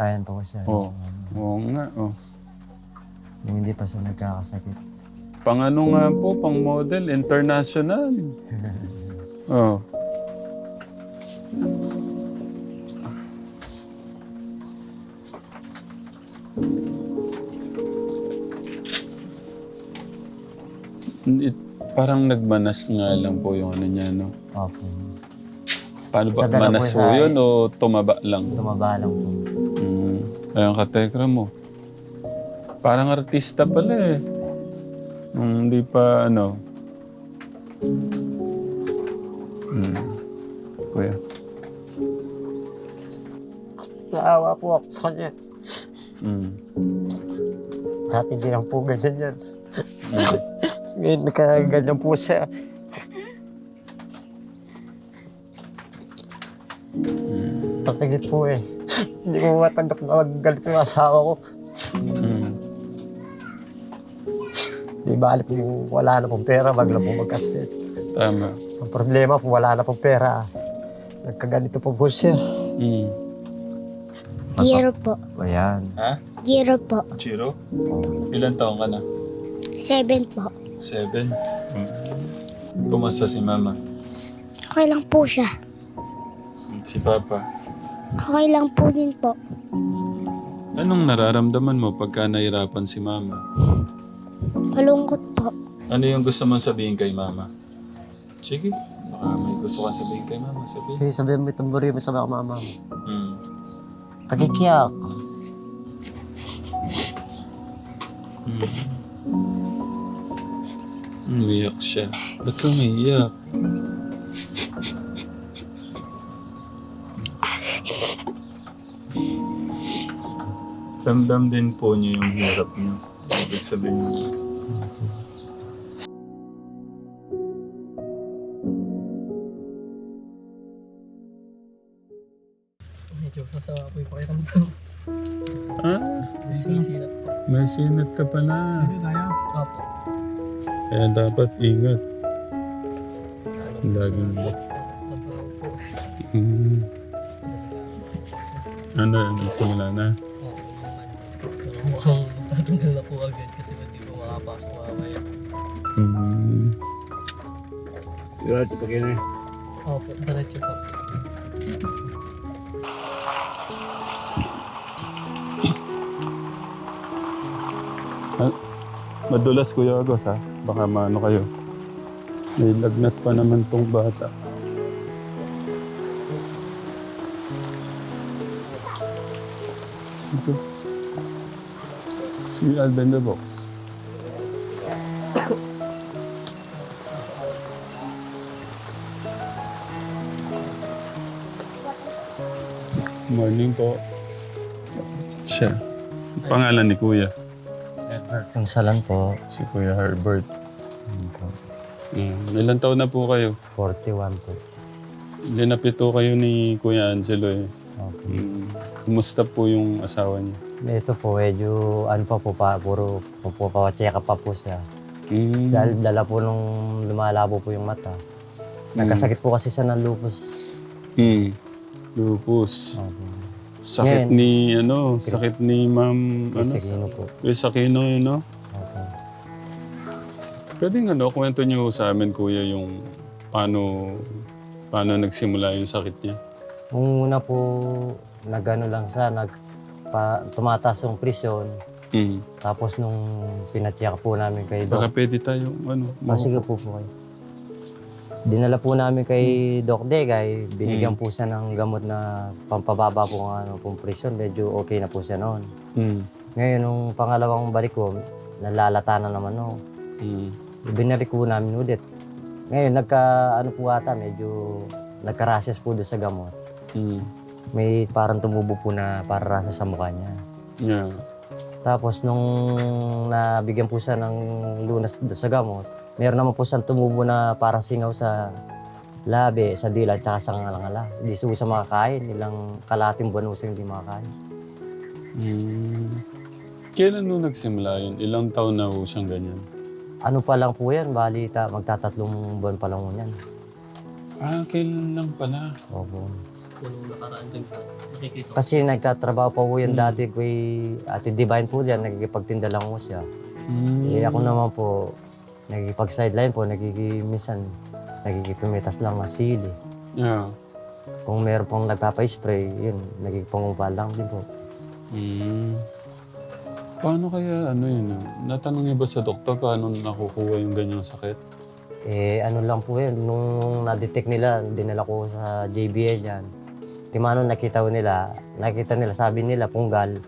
Ayan po siya. Oo. Oo nga, oh. Yung hindi pa siya nagkakasakit. Pang ano nga po, pang model, international. Oh. It, parang nagmanas nga lang po yung ano niya, no? Opo. Paano ba? Sa po Manas sa- po yun o tumaba lang? Tumaba lang po. Mm. Ayun, katekra mo. Parang artista pala eh. Nung hindi pa ano. Mm. Kuya. Naawa po ako sa kanya. Mm. Dati hindi lang po ganyan yan. Mm. Ngayon nagkaganyan po siya. Mm. Tatagit po eh. Hindi ko matanggap na magalit yung asawa ko. Mm. Di ba po wala na pong pera, wag na po magkasakit. Tama. Ang problema po, wala na pong pera. Nagkaganito po po siya. Mm. Giro po. Ayan. Ha? Giro po. Chiro? Ilan taong ka na? Seven po. Seven. Mm. Kumusta si mama? Okay lang po siya. Si papa? Okay lang po din po. Anong nararamdaman mo pagka nahirapan si mama? Malungkot po. Ano yung gusto mong sabihin kay mama? Sige. Baka may gusto kang sabihin kay mama. Sabihin. Sige, sabihin mo itong buri mo sa mga mama mo. Mm. Kakikiyak. Mm. Umiyak siya. Ba't ka umiyak? Damdam din po niya yung hirap niyo. Ibig sabihin niyo. Medyo sasama po yung pakiramdam. Ah, Sisilat po. may sinat ka pala. tayo? Opo. Kaya dapat ingat. Laging... Trabaho po. Mm. Ano, nagsimula na? Matanggal na po agad kasi hindi po makapasok mamaya. Mm. Opo, diretso po. Ah, madulas Kuya Agos ha? Baka maano kayo. May lagnat pa naman tong bata. Ito. Si Alden the Box. Morning po. Siya. Pangalan ni Kuya. Yung salan po, Si Kuya Herbert. Mm. Ilan taon na po kayo? 41 po. Linapito kayo ni Kuya Angelo eh. Okay. Mm. Kumusta po yung asawa niya? Ito po, medyo ano pa po pa, puro po pa, check up pa po siya. Mm. Dahil dala po nung lumalabo po yung mata. Nagkasakit po kasi siya ng lupus. Mm. Lupus. Okay. Sakit Ngayon. ni ano, sakit ni Ma'am ano? Ano? po. Chris Aquino yun, no? Okay. Pwede nga no, kwento niyo sa amin kuya yung paano paano nagsimula yung sakit niya. Nung una po, nagano lang siya, nag, pa, tumataas yung presyon. Mm. Tapos nung pinacheck po namin kay Baka Doc, pwede tayo ano. ah, sige po po kayo. Dinala po namin kay Doc Degay, binigyan po siya ng gamot na pampababa po ng ano, pong presyon. Medyo okay na po siya noon. Mm. Ngayon, nung pangalawang balik ko, nalalata na naman no. Mm. Binalik po namin ulit. Ngayon, nagka, ano po ata, medyo nagka-rashes po doon sa gamot. Mm. May parang tumubo po na para rashes sa mukha niya. Yeah. Tapos nung nabigyan po siya ng lunas sa gamot, meron naman po siyang tumubo na parang singaw sa labi, sa dila, at sa ngalangala. Hindi siya makakain. Ilang kalating buwan siya hindi makakain. Mm. Kailan nung nagsimula yun? Ilang taon na ho siyang ganyan? Ano pa lang po yan, bali ta, magtatatlong buwan pa lang po yan. Ah, kailan lang pala? Opo. Po nung nakaraan din po. Nakikita ko. Kasi nagtatrabaho pa po yun Hmm. dati kay Ate Divine po dyan, nagkikipagtinda lang po siya. Mm. Eh ako naman po, nagkikipag-sideline po, nagkikiminsan, nagkikipumitas lang ng sili. Yeah. Kung meron pong nagpapa-spray, yun, nagkikipangumpa lang din po. Mm. Paano kaya ano yun? ah? Natanong niyo ba sa doktor paano nakukuha yung ganyang sakit? Eh, ano lang po yun, nung na-detect nila, dinala ko sa JBL yan. Di mano nakita nila, nakita nila, sabi nila, punggal.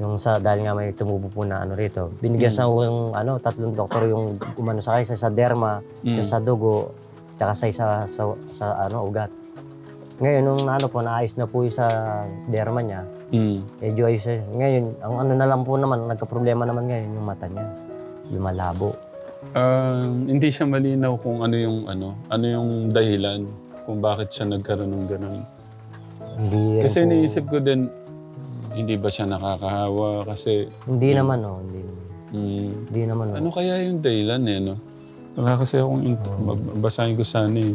Yung sa, dahil nga may tumubo po na ano rito. Binigyan Mm. sa yung, ano, tatlong doktor yung umano sa isa sa derma, Mm. sa dugo, tsaka sa isa sa, sa, ano, ugat. Ngayon, nung ano po, naayos na po yung sa derma niya, Mm. medyo ayos. Ngayon, ang ano na lang po naman, nagka-problema naman ngayon yung mata niya. Lumalabo. Ah, hindi siya malinaw kung ano yung ano, ano yung dahilan kung bakit siya nagkaroon ng ganun. Hindi rin Kasi po- iniisip ko din, hindi ba siya nakakahawa kasi Hindi naman, oh. Hindi, mm, hindi naman, oh. ano kaya yung dahilan eh, no? Wala kasi akong int- babasahin ko sana eh.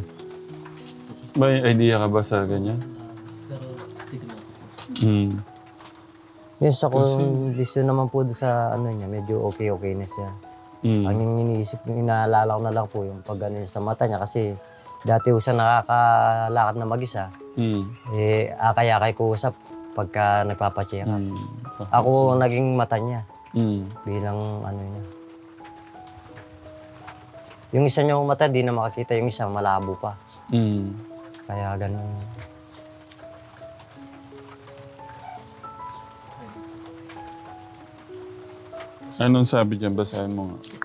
May idea ka ba sa ganyan? Pero tignan ko. Mm. Yung sa kondisyon naman po sa ano niya, medyo okay-okay na siya. Mm. Ang yung iniisip, yung inaalala ko na lang po yung pag ano, sa mata niya kasi dati po siya nakakalakad na mag-isa. Mm. Eh, akay-akay ko usap pagka nagpapacheck up. Mm. Ako ang naging mata niya Mm. bilang ano niya. Yung isa niyang mata, di na makakita. Yung isa, malabo pa. Mm. Kaya ganun. Anong sabi dyan? Basahin mo nga.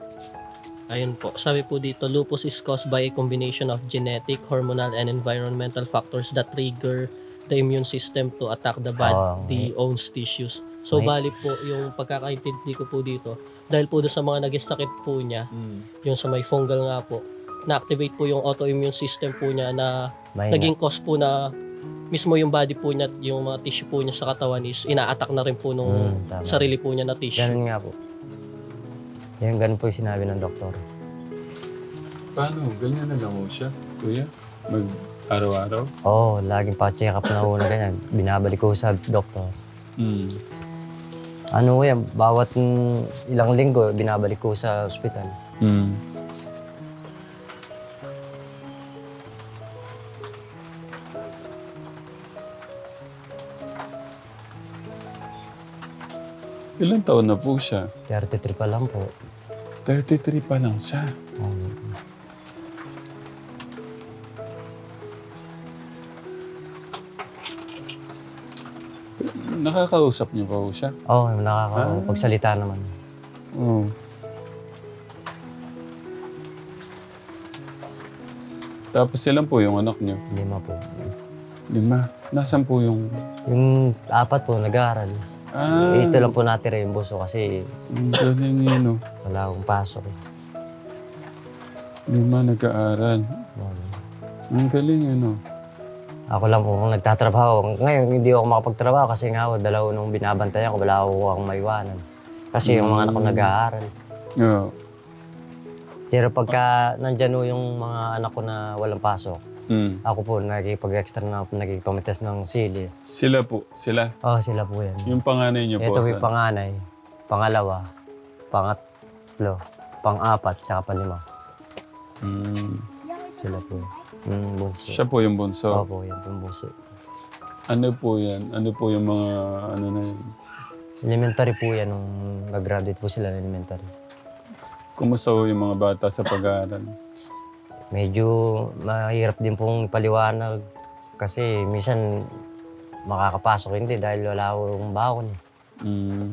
Ayun po. Sabi po dito, lupus is caused by a combination of genetic, hormonal, and environmental factors that trigger the immune system to attack the body own tissues. So, May- bali po yung pagkakaintindi ko po dito, dahil po doon sa mga naging sakit po niya, yung sa may fungal nga po, na-activate po yung autoimmune system po niya na May naging cause po na mismo yung body po niya, yung mga tissue po niya sa katawan is ina-attack na rin po nung Mm, tama. sarili po niya na tissue. Ganun nga po. Yung ganun po yung sinabi ng doktor. Paano? Ganyan na lang ho siya, kuya? Mag araw-araw? Oo, oh, laging pa-check up na una ganyan. Binabalik ko sa doktor. Mm. Ano yan, bawat mm, ilang linggo, binabalik ko sa ospital. Mm. Ilan taon na po siya? 33 pa lang po. 33 pa lang siya. Um, Nakakausap niyo pa po siya? Oo, oh, nakakapagsalita naman. Oo. Tapos ilan po yung anak niyo? Lima po. Lima. Nasaan po yung... Yung apat po, nag-aaral. Ah, Eh, ito lang po natira yung buso kasi Ang galing yun, oh. wala akong pasok. Eh. Lima nag-aaral. Um, Ang galing yun, oh. Ako lang po kung nagtatrabaho. Ngayon, hindi ako makapagtrabaho kasi nga ako, dalawa nung binabantayan ko, wala ako akong maiwanan. Kasi yung mga anak ko Mm. nag-aaral. Oo. Pero pagka nandyan ho yung mga anak ko na walang pasok, Mm. ako po nagkipag-extra na nagkipamitas ng sili. Sila po. Sila. Oo, sila po yan. Yung panganay niyo po. Ito po saan? yung panganay, pangalawa, pangatlo, pang-apat, tsaka panlima. Mm. Sila po. Yung bunso. Siya po yung bunso. Opo, yan po yung bunso. Ano po yan? Ano po yung mga ano na yun? Elementary po yan nung nag-graduate po sila ng elementary. Kumusta po yung mga bata sa pag-aaral? Medyo mahirap din pong paliwanag kasi minsan makakapasok hindi dahil wala akong baon. Mm.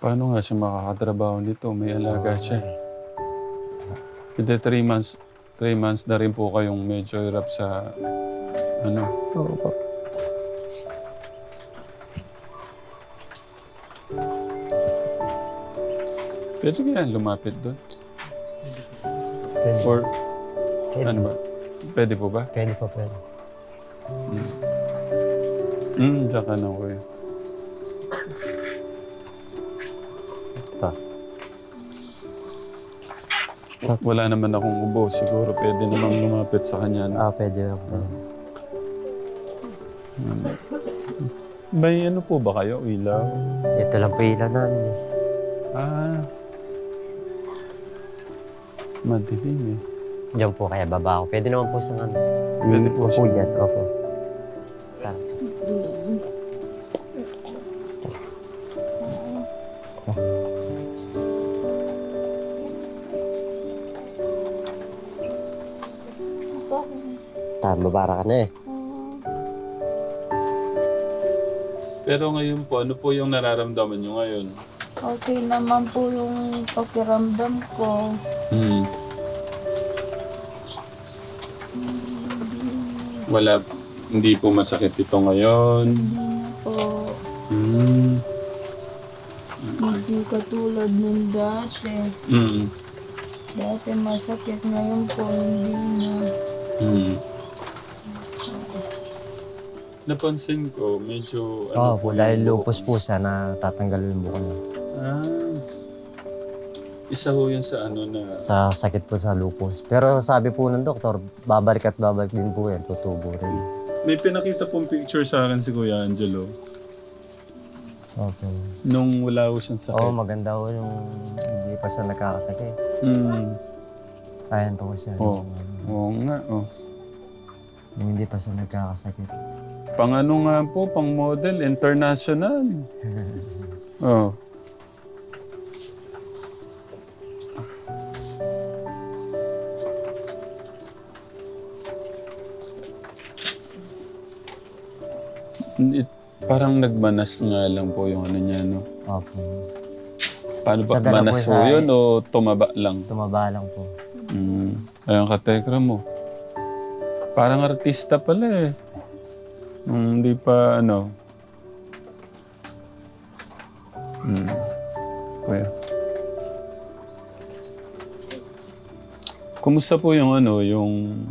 Paano nga siya makakatrabaho dito? May alaga siya. Kasi three months, three months na rin po kayong medyo hirap sa ano. Oo po. Pwede kaya lumapit doon? Pwede, Or pwede, ano ba? Pwede po ba? pwede po, pwede. Hmm, diyan ka na kuya. Pa. Wala naman akong ubo. Siguro pwede naman lumapit sa kanya. no? Ah, pwede lang po. May ano po ba kayo? Ilaw? Ito lang po ilaw namin eh. Ah. Madilim eh. Diyan po kaya baba ako. Pwede naman po sa ano. Pwede po po siya. dyan. Opo. Tara. Tama, babara ka na eh. Pero ngayon po, ano po yung nararamdaman nyo ngayon? Okay naman po yung pakiramdam ko. Hmm. Wala, hindi po masakit ito ngayon. Hindi na po. Hmm. Hindi katulad nung dati. Hmm. Dati masakit, ngayon po hindi na. Hmm. Napansin ko, medyo... Oo po, yung dahil lupus mo. po siya na tatanggal yung buko niya. Ah. Isa ho yun sa ano na... Sa sakit po sa lupus. Pero sabi po ng doktor, babalik at babalik din po yan, tutubo rin. May pinakita pong picture sa akin si Kuya Angelo. Okay. Nung wala ho siyang sakit. Oo, maganda ho yung hindi pa siya nagkakasakit. Hmm. Ayan po siya. Oo. Oo nga, oh. yung hindi pa siya nagkakasakit. Pang ano nga po, pang model, international. oh. It, parang nagmanas nga lang po yung ano niya, no? Opo. Paano ba? Sa dala po Manas po sa- yun o tumaba lang? Tumaba lang po. Mm. Ayun ka, tekra mo. Parang artista pala eh. Nung hindi pa ano. Mm. Kuya. Kumusta po yung ano, yung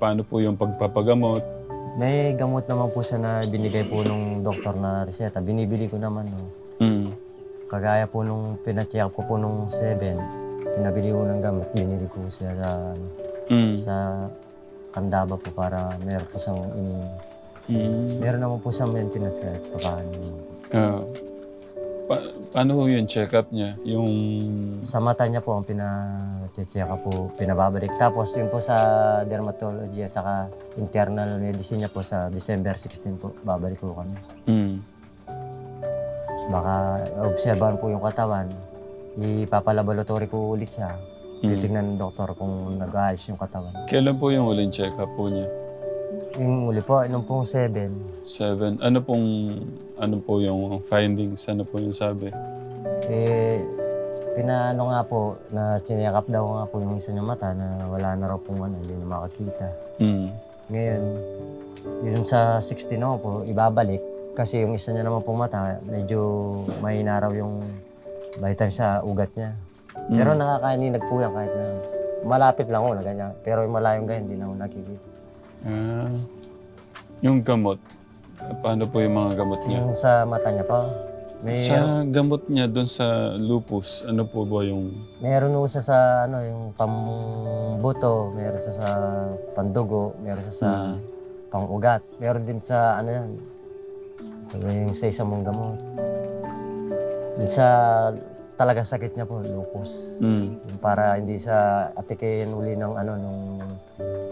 paano po yung pagpapagamot? May gamot naman po siya na binigay po nung doktor na reseta. Binibili ko naman. No. Mm. Kagaya po nung pinacheck ko po nung 7, pinabili ko ng gamot. Binili ko siya sa, ano, Mm. sa Kandaba po para meron po siyang ini... Mm. Meron naman po siyang maintenance kahit pa paano. Ah. Pa- paano ho yung check-up niya? Yung... Sa mata niya po ang pina-check po, pinababalik. Tapos yun po sa dermatology at saka internal medicine niya po sa December 16 po, babalik po kami. Mm. Baka obserbahan po yung katawan, ipapalaboratory ko ulit siya. Mm. Titignan ng doktor kung nag-aayos yung katawan. Kailan po yung huling check-up po niya? Yung uli po, nung pong 7, Seven. Ano pong, ano po yung findings? Ano po yung sabi? eh, pinaano nga po, na siniyakap daw nga po yung isa niya mata na wala na raw pong ano, hindi na makakita. Mm. Ngayon, yun sa 16 naman po, ibabalik. Kasi yung isa niya naman pong mata, medyo mahina raw yung vitamin sa ugat niya. Pero nakakaininag po yan kahit na malapit lang ako na ganyan. Pero yung malayong ganyan, hindi na ako nakikita. Ah. Yung gamot. Paano po yung mga gamot niya? Yung sa mata niya pa, may, Sa gamot niya doon sa lupus, ano po ba yung... meron po siya sa ano, yung pambuto, meron siya sa pandugo, meron siya sa Mm. pangugat. Meron din sa ano yan, yung sa isang mong gamot. Yung sa talaga sakit niya po, lupus. Mm. Yung para hindi sa atikin uli ng ano nung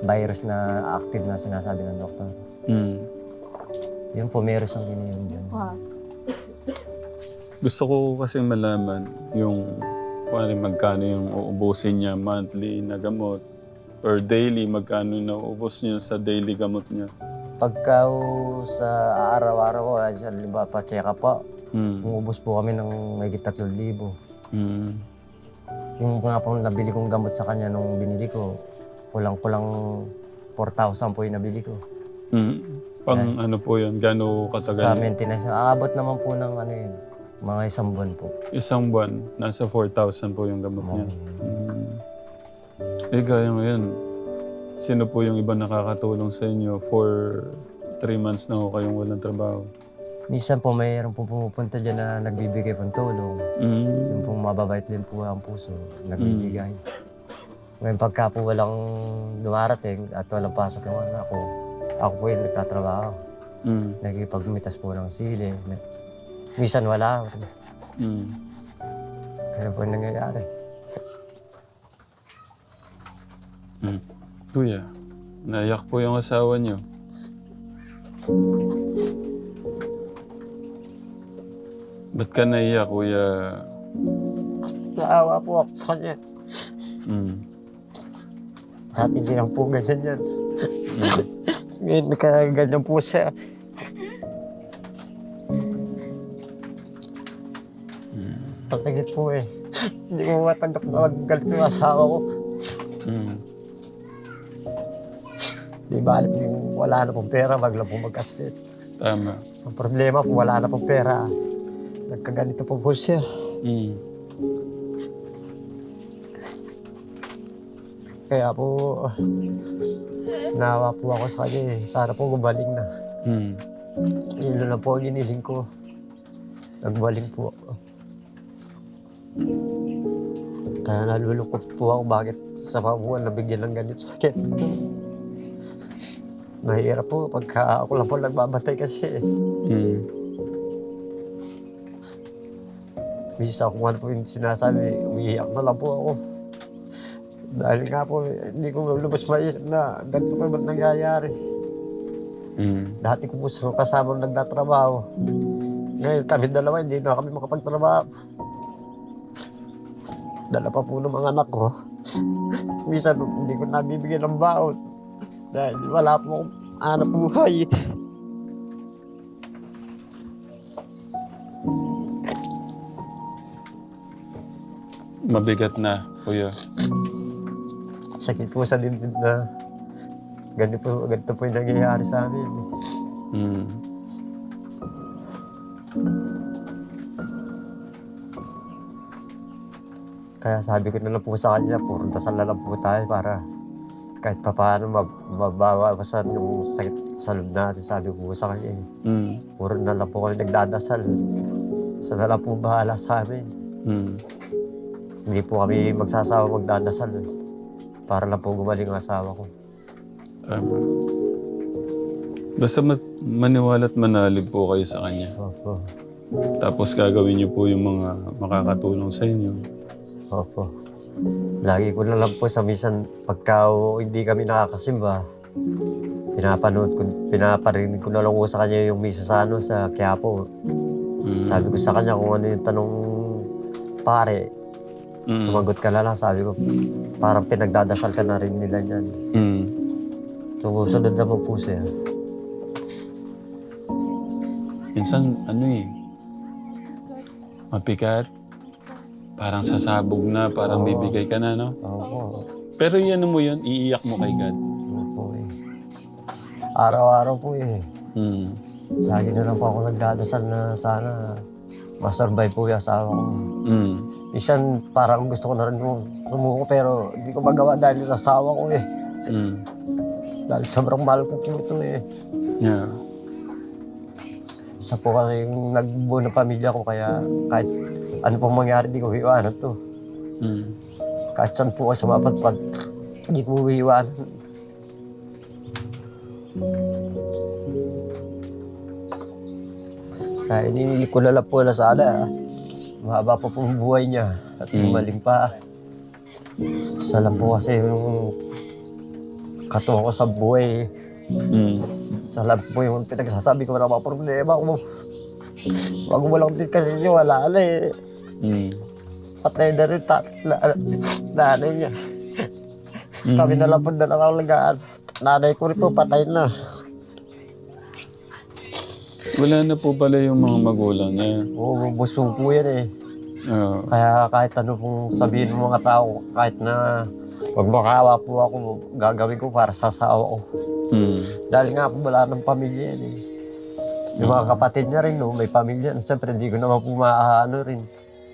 virus na active na sinasabi ng doktor. Mm. Yun po, meron siyang ininom dyan. Wow. Gusto ko kasi malaman yung paano magkano yung uubusin niya monthly na gamot or daily, magkano na uubos niya sa daily gamot niya. Pagka sa araw-araw ko, ay sa liba pa check up po, Mm. umubos po kami ng may 3,000. Mm. Yung nga po nabili kong gamot sa kanya nung binili ko, kulang-kulang 4,000 po yung nabili ko. Mm. Pang ano po yun, gano'ng Sa katagal? maintenance, aabot naman po ng ano yun, mga isang buwan po. Isang buwan, nasa 4,000 po yung gamot niya. Mm. Eh, gaya ngayon, sino po yung iba nakakatulong sa inyo for three months na ho kayong walang trabaho? Minsan po mayroon po pumupunta dyan na nagbibigay pong tulong. Mm. Yung pong mababait din po ang puso, nagbibigay. Ngayon pagka po walang dumarating at walang pasok yung anak ko, ako po yung nagtatrabaho. Mm. Nagipagmitas po ng sili. Minsan wala. Mm. Kaya po yung nangyayari. Mm. Kuya, naiyak po yung asawa niyo. Ba't ka naiyak, kuya? Naawa po ako sa kanya. Mm. Dati hindi lang po ganyan yan. Mm. Ngayon nagkaganyan po siya. Tatagit po eh. Hindi ko matanggap na magagalit yung asawa ko. Mm. Di ba alam wala na pong pera, wag lang po magkasakit. Tama. Ang problema po, wala na pong pera. Nagkaganito po po siya. Mm. Kaya po, nawa po ako sa kanya eh. Sana po gumaling na. Mm. Yun lang po ang iniling ko. Nagbaling po ako. Kaya nalulungkot po ako bakit sa pabuhan nabigyan ng ganito sakit. Mahirap po pagka ako lang po nagbabatay kasi. Mm. Bisa kung ano po yung sinasabi, umiiyak na lang po ako. Dahil nga po, hindi ko lumabas maisip na ganito pa ba't nangyayari. Mm. Dati ko po sa kasama nagtatrabaho. Ngayon kami dalawa, hindi na kami makapagtrabaho. Dala pa po ng mga anak ko. Minsan hindi ko nabibigyan ng baon. Dahil wala po akong anak buhay. Mabigat na, kuya. Sakit po sa dindin na ganito po, ganito po yung nangyayari sa amin. Mm. Kaya sabi ko na lang po sa kanya, puro dasal na lang po tayo para kahit pa paano mab- mabawasan yung sakit sa loob natin. Sabi ko po sa kanya, eh. Mm. puro na lang po kami nagdadasal. Sa na lang po bahala sa amin. Mm. Hindi po kami magsasawa magdadasal. eh. Para lang po gumaling ang asawa ko. Tama. Basta mat- maniwala at manalig po kayo sa kanya. Opo. Tapos gagawin niyo po yung mga makakatulong sa inyo. Opo. Lagi ko na lang po sa minsan pagka hindi kami nakakasimba, pinapanood ko, pinaparinig ko na lang po sa kanya yung misa sa ano, sa Quiapo. Mm. Sabi ko sa kanya kung ano yung tanong pare, Mm. sumagot ka na lang. Sabi ko, parang pinagdadasal ka na rin nila niyan. Mm. Sumusunod naman po siya. Minsan, ano eh, mabigat. Parang sasabog na, parang Oo. bibigay ka na, no? Opo. Pero yan mo yun, iiyak mo kay God. Opo eh. Araw-araw po eh. Mm. Lagi na lang po ako nagdadasal na sana masurvive po yung asawa ko. Mm. Minsan parang gusto ko na rin sumuko pero hindi ko magawa dahil sa asawa ko eh. Mm. Dahil sobrang mahal ko po ito eh. Yeah. Isa po kasi yung nagbuo ng pamilya ko kaya kahit ano pong mangyari di ko iwanan to. Mm. Kahit saan po ako sumapadpad, hindi ko iwanan. Kaya inilig ko na lang po na sana mahaba pa po ang buhay niya at Mm. gumaling pa. Lang po kasi yung katuwa ko sa buhay. Mm. Sa lang po yung pinagsasabi ko na mga problema ko. Wag mo lang din kasi niya, wala na eh. Mm. Patay na rin tat, na, nanay niya. Kami na lang po dalawa lagaan. Nanay ko rin po patay na. Wala na po pala yung mga magulang niya. Oo, busog po yan eh. Oo. Kaya kahit ano pong sabihin ng mga tao, kahit na pag makawa po ako, gagawin ko para sa asawa ko. Mm. Dahil nga po wala ng pamilya yan eh. Yung mga kapatid niya rin, no, may pamilya. Siyempre, hindi ko naman po maaano rin.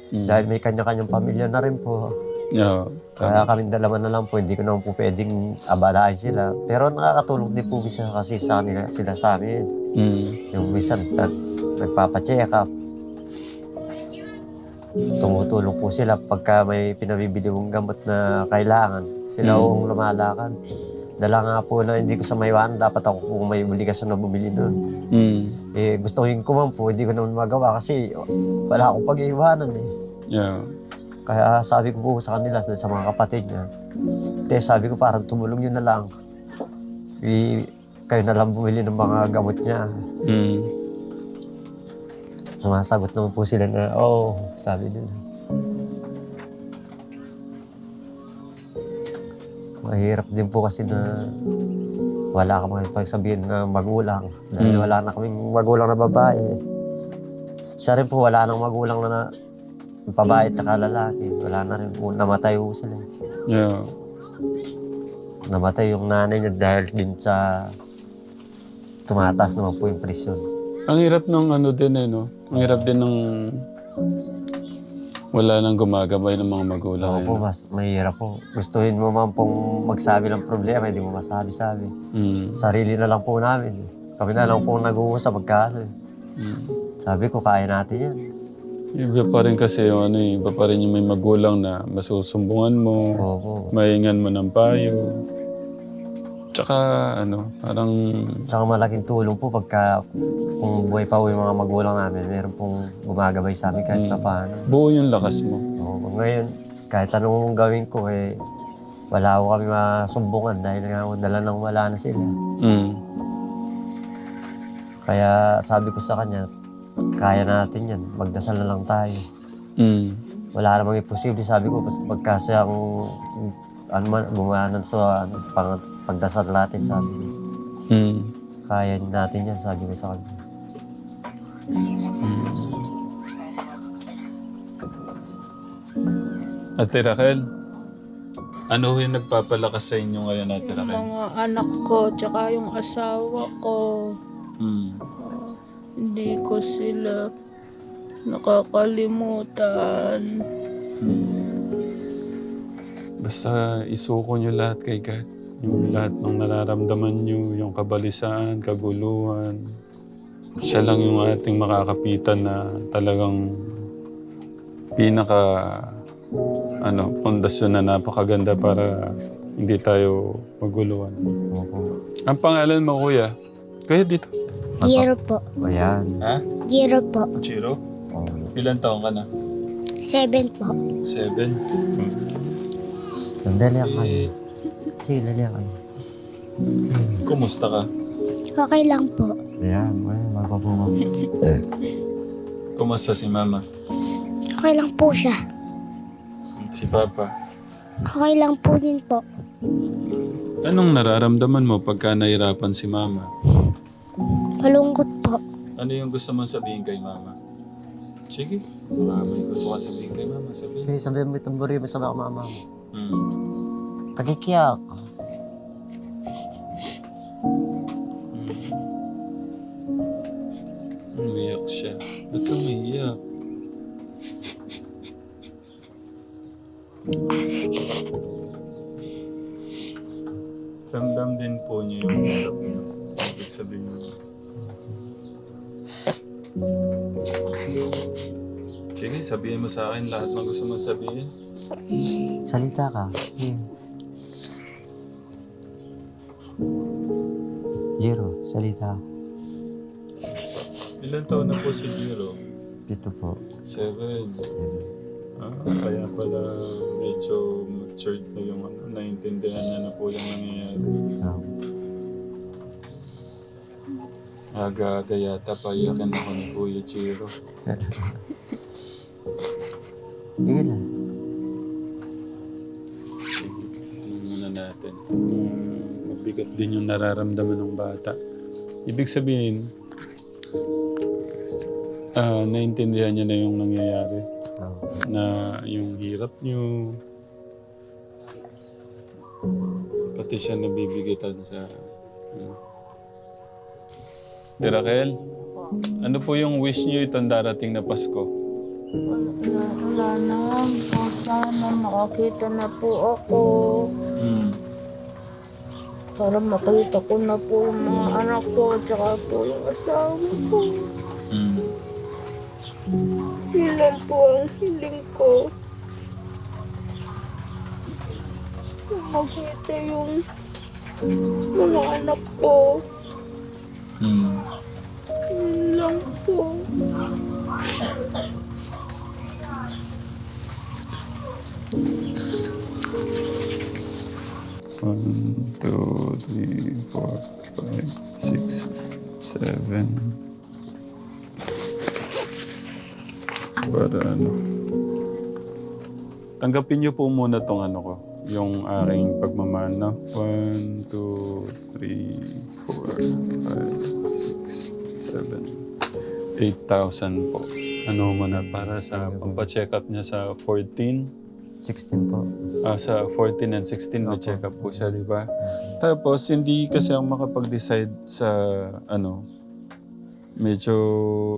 Mm. Dahil may kanya-kanyang pamilya na rin po. Yeah. Kaya kami dalawa na lang po, hindi ko naman po pwedeng abalahin sila. Pero nakakatulong din po bisa kasi sa kanila, sila sa amin. Mm. Yung minsan, nag, nagpapacheck up. Tumutulong po sila pagka may pinabibili mong gamot na kailangan. Sila Mm. ang lumalakad. Dala nga po na hindi ko sa maiwanan, dapat ako kung may obligasyon na bumili nun. Mm. Eh, gusto ko yung kumampo, hindi ko naman magawa kasi wala akong pag-iwanan eh. Yeah. Kaya sabi ko po sa kanila, sa mga kapatid niya, te, sabi ko parang tumulong yun na lang. I, kayo na lang bumili ng mga gamot niya. Mm. Sumasagot naman po sila na, oo, oh, sabi nila. Mahirap din po kasi na wala ka mga pagsabihin na magulang. Dahil Mm. wala na kaming magulang na babae. Siya rin po, wala nang magulang na, na babae at lalaki. Wala na rin po, namatay po sila. Yeah. Namatay yung nanay niya dahil din sa tumataas naman po yung presyon. Ang hirap ng ano din eh, no? Ang hirap din ng wala nang gumagabay ng mga magulang. Oo eh, po, no? mas mahirap po. Gustuhin mo man pong magsabi ng problema, hindi mo masabi-sabi. Mm. Sarili na lang po namin. Kami na lang po nag-uusap magkano. eh. Mm. Sabi ko, kaya natin yan. Iba pa rin kasi yung ano eh, iba pa rin yung may magulang na masusumbungan mo, Opo. mahingan mo ng payo. Tsaka ano, parang Tsaka malaking tulong po pagka kung buhay pa po yung mga magulang namin, meron pong gumagabay sa amin kahit Mm. pa paano. buo yung lakas mo. Oo, ngayon, kahit anong gawin ko, eh, wala ko kami masumbungan dahil nga dala nang wala na sila. Mm. Kaya sabi ko sa kanya, kaya natin yan, magdasal na lang tayo. Mm. Wala namang imposible, sabi ko, pagka siyang, ano man, gumanan sa ano, pang, pagdasal natin, sabi ko. Mm. Kaya natin yan, sabi ko sa kanya. Ate Raquel, ano yung nagpapalakas sa inyo ngayon, Ate Yung Raquel? mga anak ko, tsaka yung asawa ko. Mm. Hindi ko sila nakakalimutan. Basta isuko nyo lahat kay God. Yung lahat ng nararamdaman nyo, yung kabalisan, kaguluhan. Siya lang yung ating makakapitan na talagang pinaka ano, pundasyon na napakaganda para hindi tayo maguluhan. Ang pangalan mo, kuya? Kaya dito. Giro po. Ayan. Ha? Giro po. Chiro? Oh. Ilan taong ka na? Seven po. Seven. Sandali ako kayo. Sige, dali ako kayo. Kumusta ka? Okay lang po. Ayan, ayan, magpapungo. Kumusta si mama? Okay lang po siya. Si papa? Okay lang po din po. Anong nararamdaman mo pagka nahirapan si mama? Malungkot po. Ano yung gusto mong sabihin kay mama? Sige. May gusto ka sabihin kay mama. Sabihin. Sige, sabihin mo itong buri mo sa mga mama mo. Hmm. Kakikiyak. Umiyak siya. Ba't ka umiyak? Damdam din po niya yung hirap niya. Ibig sabihin niya. Sabihin mo sa akin lahat ng gusto mong sabihin. Salita ka. Sige. Jiro, salita. Ilan taon na po si Jiro? Pito po. Seven. Ah, kaya pala medyo matured na yung ano, naiintindihan niya na po yung nangyayari. Um, Aga-aga yata payakan ako ni Kuya Chiro. sige lang. Muna natin. Hmm, mabigat din yung nararamdaman ng bata. Ibig sabihin, ah, naintindihan niya na yung nangyayari. Na yung hirap niyo, pati siya nabibigitan sa... Hmm. Di Raquel, ano po yung wish niyo itong darating na Pasko? Wala, wala na po. Sana makakita na po ako. Hmm. Para makita ko na po yung mga anak ko, tsaka po yung asawa ko. Hmm. Yun lang po ang hiling ko. Cavite yung mga anak ko. Mm. Yun lang po. One, two, three, four, five, six, seven. Para ano. Tanggapin niyo po muna tong ano ko. Yung aking pagmamahal na. One, two, three, four, five, six, seven, eight thousand po. Ano muna para sa pampacheck up niya sa 14. 16 po. Ah, sa 14 and 16 na check up po siya, di ba? Tapos, hindi kasi ako makapag-decide sa, ano, medyo,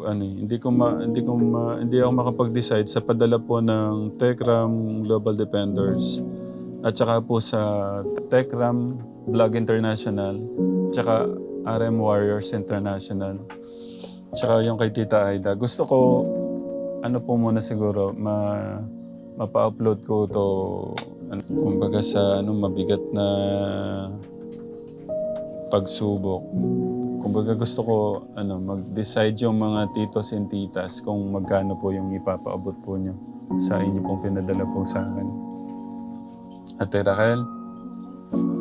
ano, eh, hindi ko ma, hindi ko ma, hindi ako makapag-decide sa padala po ng Techram Global Defenders at saka po sa Techram Vlog International tsaka RM Warriors International tsaka yung kay Tita Aida. Gusto ko, ano po muna siguro, ma mapa-upload ko to ano, kumbaga sa ano mabigat na pagsubok. Kumbaga gusto ko ano mag-decide yung mga titos and titas kung magkano po yung ipapaabot po nyo sa inyo pong pinadala po sa akin. Ate Raquel,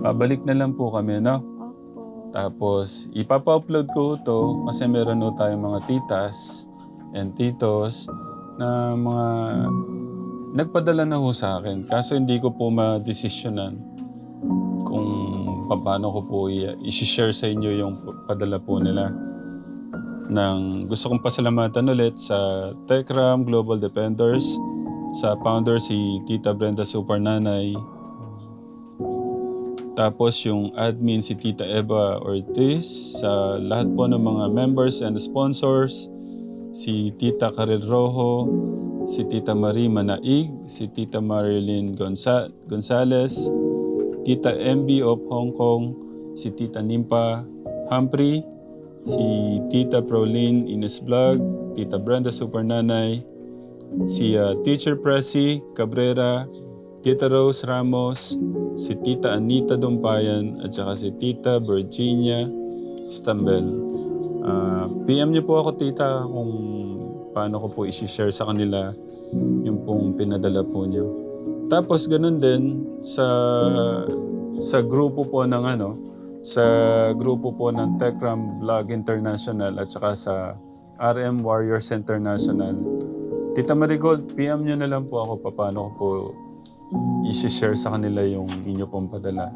babalik na lang po kami, no? Tapos, ipapa-upload ko to kasi meron no tayong mga titas and titos na mga nagpadala na ho sa akin. Kaso hindi ko po ma-desisyonan kung paano ko po i-share sa inyo yung padala po nila. Nang gusto kong pasalamatan ulit sa Techram Global Defenders, sa founder si Tita Brenda Supernanay, tapos yung admin si Tita Eva Ortiz, sa lahat po ng mga members and sponsors, si Tita Karel Rojo, si Tita Marie Manaig, si Tita Marilyn Gonza- Gonzalez, Tita MB of Hong Kong, si Tita Nimpa Humphrey, si Tita Prolin Ines Vlog, Tita Brenda Supernanay, si uh, Teacher Presi Cabrera, Tita Rose Ramos, si Tita Anita Dumpayan, at saka si Tita Virginia Stambel. Ah, PM niyo po ako, Tita, kung paano ko po isi-share sa kanila yung pong pinadala po niyo. Tapos ganun din sa sa grupo po ng ano, sa grupo po ng Techram Vlog International at saka sa RM Warriors International. Tita Marigold, PM niyo na lang po ako pa- paano ko po i-share sa kanila yung inyo pong padala.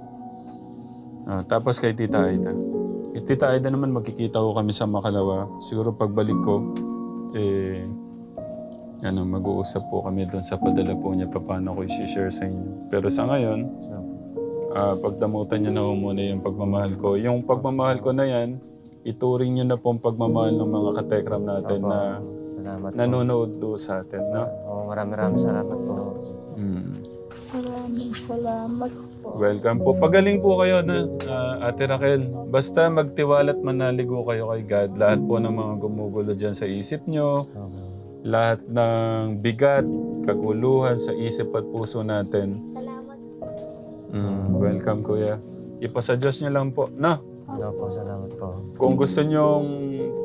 Ah, tapos kay Tita Aida. Kay Tita Aida naman magkikita ko kami sa Makalawa. Siguro pagbalik ko, eh, ano, mag-uusap po kami doon sa padala po niya pa paano ko i-share sa inyo. Pero sa ngayon, ah pagdamutan niyo na ho muna yung pagmamahal ko. Yung pagmamahal ko na yan, ituring niyo na po ang pagmamahal ng mga katekram natin Opo. na Salamat po. nanonood do sa atin, no? Oo, maraming maraming salamat po. Mm. Maraming salamat po. Welcome po. Pagaling po kayo na Ate Raquel. Basta magtiwala at manaligo kayo kay God. Lahat po ng mga gumugulo dyan sa isip nyo, lahat ng bigat, kaguluhan sa isip at puso natin. Salamat. Mm, welcome kuya. Ipasa Diyos nyo lang po. Na, Ano po, salamat po. kung gusto nyong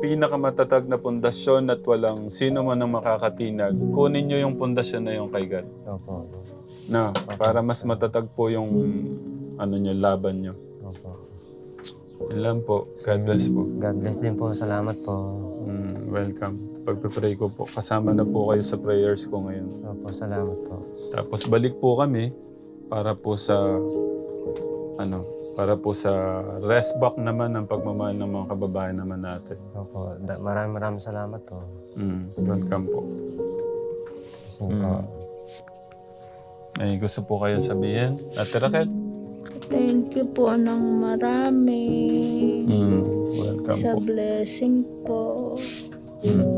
pinakamatatag na pundasyon at walang sino man ang makakatinag, kunin nyo yung pundasyon na yung kay God. Opo. Na, para mas matatag po yung ano nyo, laban nyo. Opo. Yun lang po. God bless po. God bless din po. Salamat po. Mm, welcome. Pagpipray ko po. Kasama na po kayo sa prayers ko ngayon. Opo, salamat po. Tapos balik po kami para po sa ano, para po sa rest back naman ng pagmamahal ng mga kababayan naman natin. Opo. Da- maraming maraming salamat po. Mm, welcome po. Kasi po. May gusto po kayo sabihin? Ate Raquel? Thank you po ng marami. Mm, welcome Sa po. blessing po. Mm.